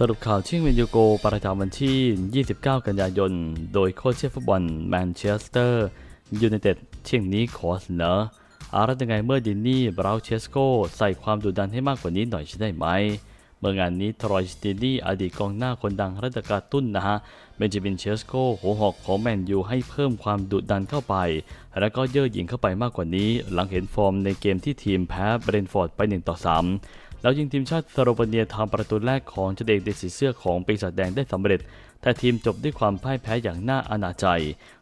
สรุปข่าวเที่ยงเวนยูโกประจำวันที่ 29 กันยายน โดยโค้ชเชฟฟุตบอลแมนเชสเตอร์ยูไนเต็ดเที่ยงนี้ขอเสนออารัตยังไงเมื่อดินนี่บราวเชสโกใส่ความดุดันให้มากกว่านี้หน่อยใช่ได้ไหม เมื่องานนี้ทรอยสตินี่อดีตกองหน้าคนดังรัตการตุ้นนะฮะเบนจามินเชสโกหัวหอกของแมนยูให้เพิ่มความดุดันเข้าไป แล้วก็เย่อหยิ่งเข้าไปมากกว่านี้ หลังเห็นฟอร์มในเกมที่ทีมแพ้เบรนฟอร์ดไป1ต่อ3 แล้วยิงทีมชาติสโลวเนียทำประตูแรกของเจเดกเดสีเสื้อของปีศาจแดงได้สำเร็จ แต่ทีมจบด้วยความพ่ายแพ้อย่างน่าอนาจใจ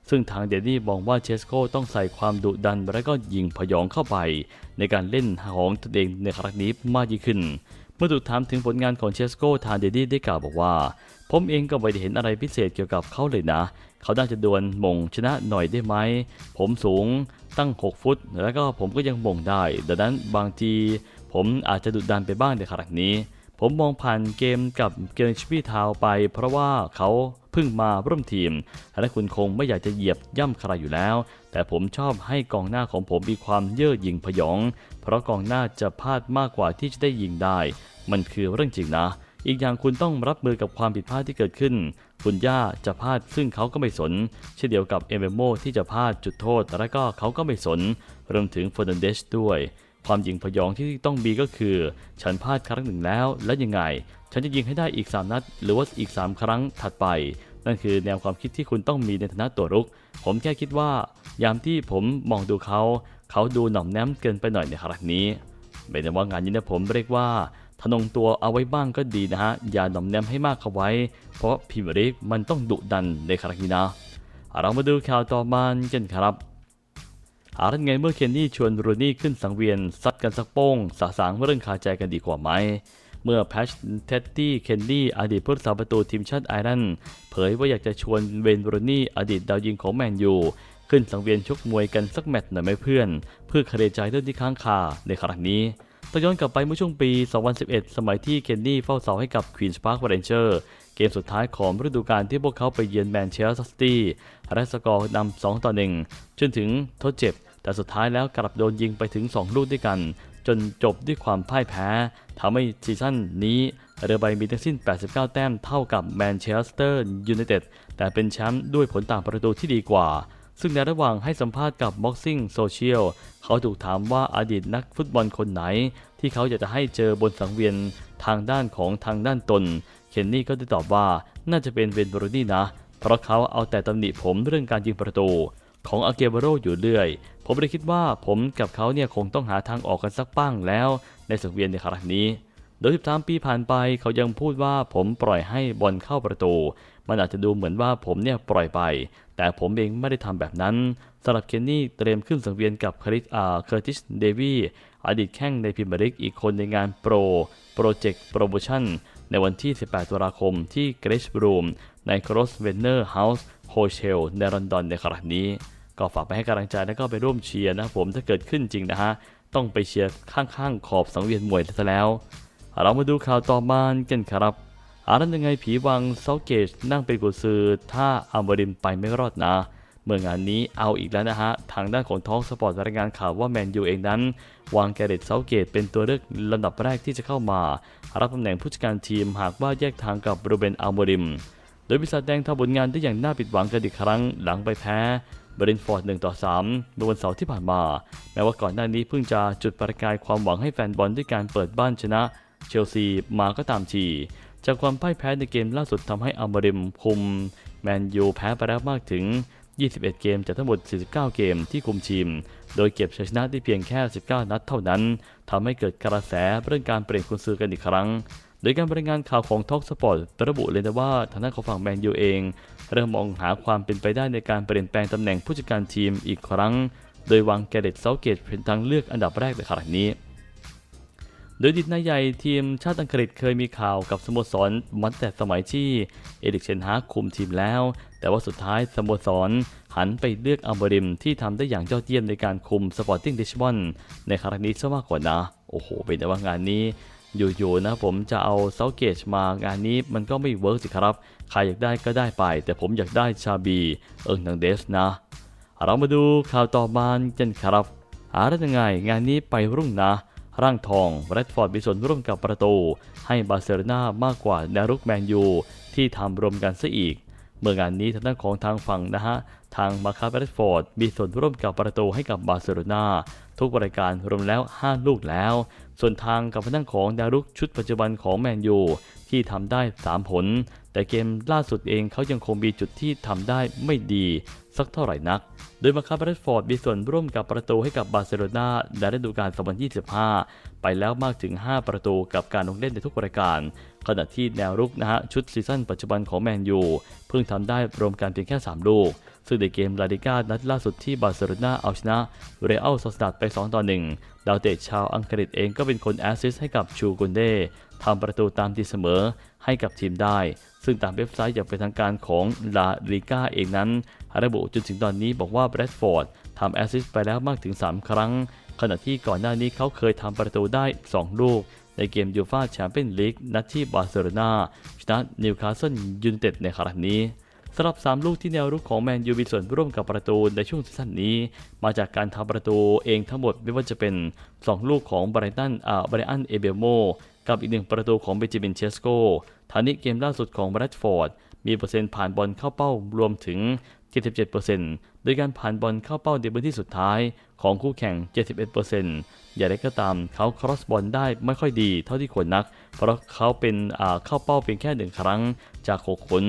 ซึ่งทางเดนนี่มองว่าเชสโกต้องใส่ความดุดันและก็ยิงพยองเข้าไป ในการเล่นของตนเองในครั้งนี้มากยิ่งขึ้น เมื่อถูกถามถึงผลงานของเชสโกทางเดนนี่ได้กล่าวบอกว่า ผมเองก็ไม่ได้เห็นอะไรพิเศษเกี่ยวกับเขาเลยนะ เขาน่าจะดวลมงชนะหน่อยได้ไหม ผมสูงตั้ง 6 ฟุต แล้วก็ผมก็ยังมงได้ ดังนั้นบางที ผมอาจจะดุดันไปบ้างในครั้งนี้ ผมมองผ่านเกมกับเกมชิปีทาวไปเพราะว่าเขาเพิ่งมาร่วมทีมและคุณคงไม่อยากจะเหยียบย่ำใครอยู่แล้ว แต่ผมชอบให้กองหน้าของผมมีความเย่อหยิ่งพยอง เพราะกองหน้าจะพลาดมากกว่าที่จะได้ยิงได้ มันคือเรื่องจริงนะอีกอย่างคุณต้องรับมือกับความผิดพลาดที่เกิดขึ้น คุณย่าจะพลาดซึ่งเขาก็ไม่สน เช่นเดียวกับเอเมโมที่จะพลาดจุดโทษและก็เขาก็ไม่สน รวมถึงเฟอร์นันเดชด้วย ความยิงพยองที่ต้องมีก็คือ ฉันพลาดครั้งหนึ่งแล้ว แล้วยังไง ฉันจะยิงให้ได้อีก 3 นัด หรือว่าอีก 3 ครั้งถัดไป นั่นคือแนวความคิดที่คุณต้องมีในฐานะตัวรุก ผมแค่คิดว่า ยามที่ผมมองดูเขา เขาดูหน่อมแนมเกินไปหน่อยในครั้งนี้ไม่ได้ว่างานนี้นะผมเรียกว่าทนงตัวเอาไว้บ้างก็ดีนะฮะ อย่าหน่อมแนมให้มากเข้าไว้ เพราะพรีเมียร์ลีกมันต้องดุดันในครั้งนี้นะ เรามาดูข่าวต่อมากันครับ อารันไงเมื่อเคนนี่ชวนรูนี่ขึ้นสังเวียนซัดกันสักโป้งสาสางเรื่องคาใจกันดีกว่าไหม เมื่อแพชเท็ดดี้เคนนี่อดีตผู้รักษาประตูทีมชาติไอร์แลนด์เผยว่าอยากจะชวนเวนรูนี่อดีตดาวยิงของแมนยูขึ้นสังเวียนชกมวยกันสักแมตช์หน่อยไหมเพื่อน เพื่อเคลียร์ใจเรื่องที่ค้างคาในครั้งนี้ต้องย้อนกลับไปเมื่อช่วงปี 2011 สมัยที่เคนนี่เฝ้าเสาให้กับควีนส์พาร์คเรนเจอร์เกมสุดท้ายของฤดูกาลที่พวกเขาไปเยือนแมนเชสเตอร์ซิตี้และสกอร์นำ2ต่อ1จนถึงทดเจ็บ แต่สุดท้ายแล้วกลับโดนยิงไปถึง 2 ลูกด้วยกัน จนจบด้วยความพ่ายแพ้ทำให้ซีซั่นนี้เรือใบมีทั้งสิ้น 89 แต้มเท่ากับแมนเชสเตอร์ยูไนเต็ดแต่เป็นแชมป์ด้วยผลต่างประตูที่ดีกว่า ซึ่งในระหว่างให้สัมภาษณ์กับ Boxing Social เขาถูกถามว่าอดีตนักฟุตบอลคนไหน ที่เขาอยากจะให้เจอบนสังเวียนทางด้านของทางด้านตน เคนนี่ก็ได้ตอบว่าน่าจะเป็นเวนบรูนี่นะ เพราะเขาเอาแต่ตำหนิผมเรื่องการยิงประตู ของอาเกเบโรอยู่เรื่อย ผมเลยคิดว่าผมกับเขาเนี่ยคงต้องหาทางออกกันสักป้างแล้ว ในสังเวียนในครั้งนี้ โดย 13 ปีผ่านไปเขายังพูดว่าผมปล่อยให้บอลเข้าประตู มันอาจจะดูเหมือนว่าผมเนี่ยปล่อยไป แต่ผมเองไม่ได้ทำแบบนั้นสำหรับเคนนี่เตรียมขึ้นสังเวียนกับคาริสอาเคอร์ติสเดวีอดีตแข้งในพรีเมียร์ลีกอีกคนในงานโปรโปรเจกต์โปรโมชั่นในวันที่ 18 ตุลาคมที่เกรชบรูมในครอสเวนเนอร์เฮาส์โฮเชลในลอนดอนในครั้งนี้ ก็ฝากไปให้กำลังใจแล้วก็ไปร่วมเชียร์นะผมถ้าเกิดขึ้นจริงนะฮะต้องไปเชียร์ข้างๆขอบสังเวียนมวยซะแล้ว เรามาดูข่าวต่อมากันครับอารันยังไงผีวังเซาเกตนั่งเป็นกุซือถ้าอัมบริมไปไม่รอดนะ เมื่องานนี้เอาอีกแล้วนะฮะ ทางด้านของท้องสปอร์ตรายงานข่าวว่าแมนยูเองนั้น วางแกเรตเซาเกตเป็นตัวเลือกลำดับแรกที่จะเข้ามา รับตำแหน่งผู้จัดการทีมหากว่าแยกทางกับโรเบนอัลโมริม โดยปีศาจแดงทำผลงานได้อย่างน่าผิดหวังกันอีกครั้งหลังไปแพ้ เบรนฟอร์ด1ต่อ3ในวันเสาร์ที่ผ่านมา แม้ว่าก่อนหน้านี้เพิ่งจะจุดประกายความหวังให้แฟนบอลด้วยการเปิดบ้านชนะ เชลซีมาก็ตามทีจากความพ่ายแพ้ในเกมล่าสุดทำให้อัลโมริมคุม แมนยูแพ้ไปแล้วมากถึง 21 เกมจากทั้งหมด 49 เกมที่คุมทีม โดยเก็บชัยชนะได้เพียงแค่ 19 นัดเท่านั้นทำให้เกิดกระแสเรื่องการเปลี่ยนกุญซือกันอีกครั้ง โดยการรายงานข่าวของท็อกสปอร์ตระบุเลยนะว่าทางด้านของฝั่งแมนยูเอง เริ่มมองหาความเป็นไปได้ในการเปลี่ยนแปลงตำแหน่งผู้จัดการทีมอีกครั้ง โดยวางแกเรตเซาเกตเป็นทางเลือกอันดับแรกในขณะนี้ โดยดิดนายใหญ่ทีมชาติอังกฤษเคยมีข่าวกับสโมสรมาตั้งแต่สมัยที่เอริกเชนฮาคุมทีมแล้ว แต่ว่าสุดท้ายสโมสรหันไปเลือกอัลเบริมที่ทำได้อย่างยอดเยี่ยมในการคุมสปอร์ติ้งดิชบอนในครั้งนี้ซะมากกว่านะ โอ้โห เป็นแต่ว่างานนี้ อยู่ๆนะผมจะเอาเซาเกจมางานนี้มันก็ไม่เวิร์กสิครับ ใครอยากได้ก็ได้ไป แต่ผมอยากได้ชาบีเอิงนังเดสนะ เรามาดูข่าวต่อมากันครับอาร์ยังไงงานนี้ไปรุ่งนะ ร่างทองแรดฟอร์ดมีส่วนร่วมกับประตู ให้บาร์เซโลนามากกว่าแนรุกแมนยูที่ทำรวมกันซะอีก เมื่องานนี้ทางด้านของทางฝั่งนะฮะทางมาคาเบรดฟอร์ดมีส่วนร่วมกับประตูให้กับบาร์เซโลนาทุกรายการรวมแล้ว 5 ลูกแล้ว ส่วนทางกับทางด้านของดารุกชุดปัจจุบันของแมนยูที่ทำได้ 3 ผล แต่เกมล่าสุดเองเขายังคงมีจุดที่ทำได้ไม่ดี สักเท่าไหร่นัก โดยมาคาเบรดฟอร์ดมีส่วนร่วมกับประตูให้กับบาร์เซโลนาในฤดูกาล 2025 ไปแล้วมากถึง 5 ประตูกับการลงเล่นในทุกรายการ ขณะที่แนวรุกนะฮะชุดซีซั่นปัจจุบันของแมนยูเพิ่งทำได้รวมกันเพียงแค่ 3 ลูก ซึ่งในเกมลาลิก้านัดล่าสุดที่บาร์เซโลนาเอาชนะเรอัลโซสดาดไป 2 ต่อ 1 ดาวเตะชาวอังกฤษเองก็เป็นคนแอสซิสต์ให้กับชูกุนเดทำประตูตามตีเสมอให้กับทีมได้ ซึ่งตามเว็บไซต์อย่างเป็นทางการของลาลิก้าเองนั้น ระบุจนถึงตอนนี้บอกว่าแบรดฟอร์ดทำแอสซิสต์ไปแล้วมากถึง 3 ครั้ง ขณะที่ก่อนหน้านี้เขาเคยทำประตูได้ 2 ลูก ในเกมยูฟาแชมเปี้ยนลีกนัดที่บาร์เซโลนาชนะนิวคาสเซิลยูไนเต็ดในครั้งนี้สำหรับ 3 ลูกที่แนวรุกของแมนยูมีส่วนร่วมกับประตูในช่วงซีซั่นนี้ มาจากการทำประตูเองทั้งหมดไม่ว่าจะเป็น 2 ลูกของไบรตันอ่าไบรอันเอเบโม กับอีกหนึ่งประตูของเบนจามินเชสโกทานี้เกมล่าสุดของแบรดฟอร์ด มีเปอร์เซ็นต์ผ่านบอลเข้าเป้ารวมถึง 77%โดยการผ่านบอลเข้าเป้าในพื้นที่สุดท้ายของคู่แข่ง 71%อย่างไรก็ตามเขาครอสบอลได้ไม่ค่อยดีเท่าที่ควรนัก เพราะเขาเป็นอ่าเข้าเป้าเพียงแค่หนึ่งครั้ง จาก6ผล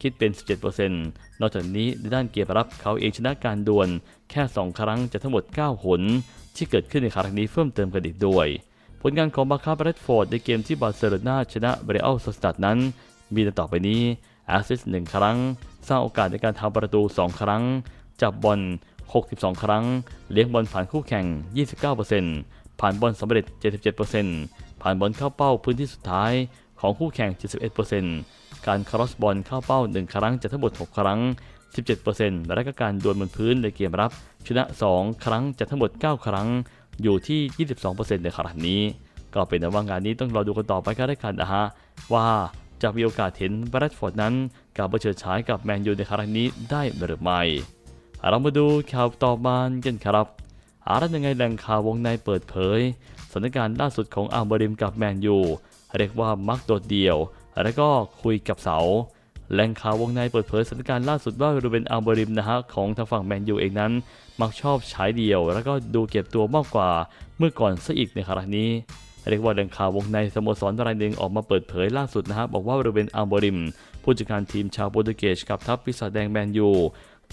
คิดเป็น 17%นอกจากนี้ในด้านเกมรับเขาเองชนะการดวลแค่ 2 ครั้งจากทั้งหมด9ผลที่เกิดขึ้นในครั้งนี้เพิ่มเติมกันอีกด้วย ผลงานของบาคาเบรดฟอร์ดในเกมที่บาร์เซโลนาชนะเบรอัลสตัดนั้น มีดังต่อไปนี้แอสซิสต์หนึ่งครั้ง สร้างโอกาสในการทำประตู 2 ครั้ง จับบอล 62 ครั้ง เลี้ยงบอลผ่านคู่แข่ง 29%ผ่านบอลสำเร็จ 77%ผ่านบอลเข้าเป้าพื้นที่สุดท้ายของคู่แข่ง 71%การครอสบอลเข้าเป้า 1 ครั้งจากทั้งหมด 6 ครั้ง 17%และก็การดวลบนพื้นในเกมรับ ชนะ 2 ครั้งจากทั้งหมด 9 ครั้ง อยู่ที่ 22%ในขณะนี้ ก็เป็นแต่ว่างานนี้ต้องรอดูกันต่อไปก็ได้กันนะฮะ ว่าจะมีโอกาสเห็นแบรดฟอร์ดนั้นกลับมาเฉิดฉายกับแมนยูในครั้งนี้ได้หรือไม่เรามาดูข่าวต่อมากันครับอารัยังไงแหล่งข่าววงในเปิดเผยสถานการณ์ล่าสุดของอัลเบริมกับแมนยูเรียกว่ามักโดดเดี่ยว และก็คุยกับเสา แหล่งข่าววงในเปิดเผยสถานการณ์ล่าสุดว่ารูเบนอัลเบริมนะฮะของทางฝั่งแมนยูเองนั้น มักชอบฉายเดี่ยว แล้วก็ดูเก็บตัวมากกว่าเมื่อก่อนซะอีกในครั้งนี้เรียกว่าแหล่งข่าววงในสโมสรรายหนึ่งออกมาเปิดเผยล่าสุดนะฮะบอกว่ารูเบนอัลเบริม ผู้จัดการทีมชาวโปรตุเกสกับทัพปีศาจแดงแมนยู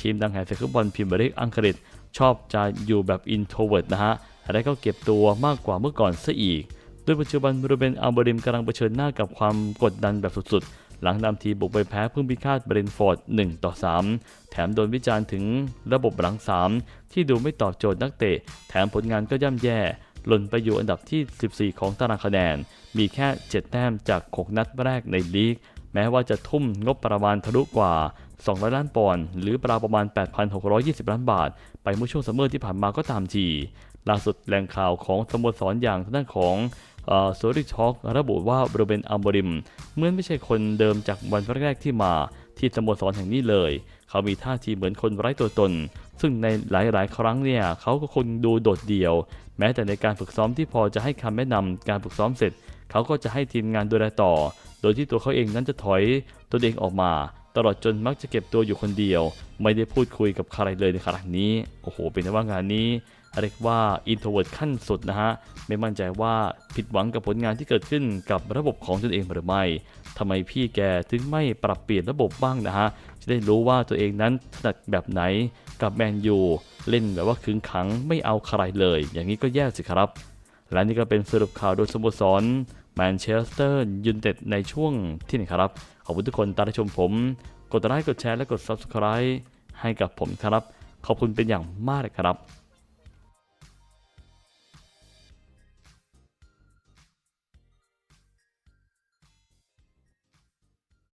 ทีมดังแห่งฟุตบอลพรีเมียร์ลีกอังกฤษ ชอบจะอยู่แบบอินโทรเวิร์ดนะฮะและก็เก็บตัวมากกว่าเมื่อก่อนซะอีก โดยปัจจุบันรูเบนอัลเบริมกำลังเผชิญหน้ากับความกดดันแบบสุดๆ หลังนำทีมบุกไปแพ้เพิ่งพิฆาตเบรนฟอร์ด 1 ต่อ 3 แถมโดนวิจารณ์ถึงระบบหลัง 3 ที่ดูไม่ตอบโจทย์นักเตะ แถมผลงานก็ย่ำแย่ หล่นไปอยู่อันดับที่ 14 ของตารางคะแนน มีแค่ 7 แต้มจาก 6 นัดแรกในลีก แม้ว่าจะทุ่มงบประมาณทะลุกว่า 200 ล้านปอนด์หรือประมาณ 8,620 ล้านบาท ไปเมื่อช่วงซัมเมอร์ที่ผ่านมาก็ตามทีล่าสุดแหล่งข่าวของสโมสรอย่างทางด้านของโซลิช็อกระบุว่าโรเบนอัลโบริมเหมือนไม่ใช่คนเดิมจากวันแรกที่มาที่สโมสรแห่งนี้เลย เขามีท่าทีเหมือนคนไร้ตัวตน ซึ่งในหลายๆ ครั้งเนี่ยเขาก็คงดูโดดเดี่ยว แม้แต่ในการฝึกซ้อมที่พอจะให้คำแนะนำการฝึกซ้อมเสร็จ เขาก็จะให้ทีมงานดูแลต่อ โดยที่ตัวเขาเองนั้นจะถอยตัวเองออกมา ตลอดจนมักจะเก็บตัวอยู่คนเดียว ไม่ได้พูดคุยกับใครเลยในครั้งนี้ โอ้โห เป็นว่างานนี้เรียกว่าอินโทรเวิร์ดขั้นสุดนะฮะ ไม่มั่นใจว่าผิดหวังกับผลงานที่เกิดขึ้นกับระบบของตนเองหรือไม่ทำไมพี่แกถึงไม่ปรับเปลี่ยนระบบบ้างนะฮะ จะได้รู้ว่าตัวเองนั้นถนัดแบบไหนกับแมนยูเล่นแบบว่าขึงขังไม่เอาใครเลย อย่างนี้ก็แย่สิครับ และนี่ก็เป็นสรุปข่าวโดยสโมสร แมนเชสเตอร์ยูไนเต็ดในช่วงที่นี่ครับ ขอบคุณทุกคนตามรับชมผม กดไลค์กดแชร์และกด Subscribe ให้กับผมครับ ขอบคุณเป็นอย่างมากเลยครับ